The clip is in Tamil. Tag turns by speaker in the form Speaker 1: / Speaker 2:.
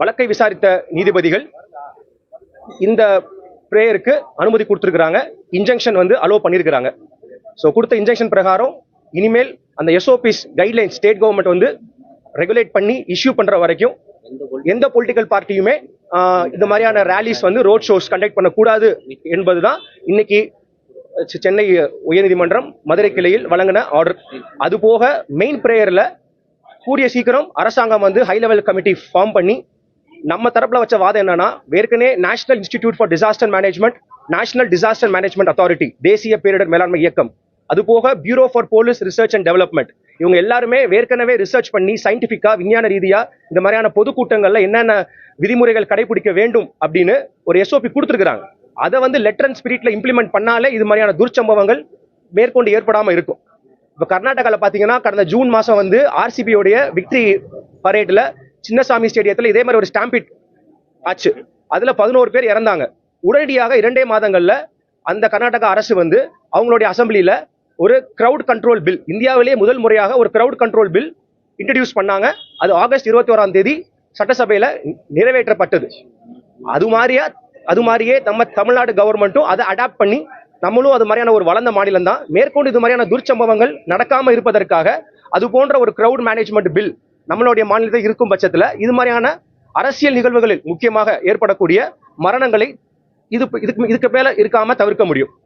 Speaker 1: வழக்கை விசாரித்த நீதிபதிகள் இந்த ப்ரேயருக்கு அனுமதி கொடுத்துருக்குறாங்க. இன்ஜெக்ஷன் வந்து அலோவ் பண்ணியிருக்கிறாங்க. ஸோ கொடுத்த இன்ஜெக்ஷன் பிரகாரம் இனிமேல் அந்த எஸ்ஓபிஸ் கைட்லைன் ஸ்டேட் கவர்மெண்ட் வந்து ரெகுலேட் பண்ணி இஷ்யூ பண்ணுற வரைக்கும் எந்த பொலிட்டிக்கல் பார்ட்டியுமே இந்த மாதிரியான ரேலிஸ் வந்து ரோட் ஷோஸ் கண்டக்ட் பண்ணக்கூடாது என்பது தான் இன்னைக்கு சென்னை உயர்நீதிமன்றம் மதுரை கிளையில் வழங்கின ஆர்டர் அது போக மெயின் பிரேயரில் கூடிய சீக்கிரம் அரசாங்கம் வந்து ஹை லெவல் கமிட்டி ஃபார்ம் பண்ணி நம்ம தரப்புல வச்ச வாதம் என்னன்னா ஏற்கனவே national institute for disaster management national disaster management authority தேசிய பேரிடர் மேலாண்மை இயக்கம். அது போக bureau for police research and development இவங்க எல்லாருமே ஏற்கனவே ரிசர்ச் பண்ணி சயின்டிபிக்கா விஞ்ஞான ரீதியா இந்த மாதிரியான பொதுக்கூட்டங்கள்ல என்னென்ன விதிமுறைகள் கடைபிடிக்க வேண்டும் அப்படின்னு ஒரு எஸ்ஓபி கொடுத்துருக்காங்க அதை வந்து லெட்டர் அண்ட் ஸ்பிரிட்ல இம்ப்ளிமெண்ட் பண்ணாலே இது மாதிரியான துர்ச்சம்பவங்கள் மேற்கொண்டு ஏற்படாம இருக்கும். இப்போ கர்நாடகாவில் பார்த்தீங்கன்னா கடந்த ஜூன் மாதம் வந்து ஆர்சிபியோடைய விக்டரி பரேட்ல சின்னசாமி ஸ்டேடியத்தில் இதே மாதிரி ஒரு ஸ்டாம்பிட் ஆச்சு. அதில் பதினோரு பேர் இறந்தாங்க. உடனடியாக இரண்டே மாதங்களில் அந்த கர்நாடகா அரசு வந்து அவங்களுடைய அசம்பிளியில் ஒரு க்ரௌட் கண்ட்ரோல் பில் இந்தியாவிலேயே முதல் முறையாக ஒரு க்ரௌட் கண்ட்ரோல் பில் இன்ட்ரடியூஸ் பண்ணாங்க. அது ஆகஸ்ட் இருபத்தி ஓராம் தேதி சட்டசபையில் நிறைவேற்றப்பட்டது. அது மாதிரியா அது மாதிரியே நம்ம தமிழ்நாடு கவர்மெண்ட்டும் அதை அடாப்ட் பண்ணி நம்மளும் அது மாதிரியான ஒரு வளர்ந்த மாநிலம் தான் மேற்கொண்டு இது மாதிரியான துர்ச்சம்பவங்கள் நடக்காமல் இருப்பதற்காக அது போன்ற ஒரு க்ரௌட் மேனேஜ்மெண்ட் பில் நம்மளுடைய மாநிலத்தில் இருக்கும் பட்சத்துல இது மாதிரியான அரசியல் நிகழ்வுகளில் முக்கியமாக ஏற்படக்கூடிய மரணங்களை இது இதுக்கு இதுக்கு மேல இருக்காம தவிர்க்க முடியும்.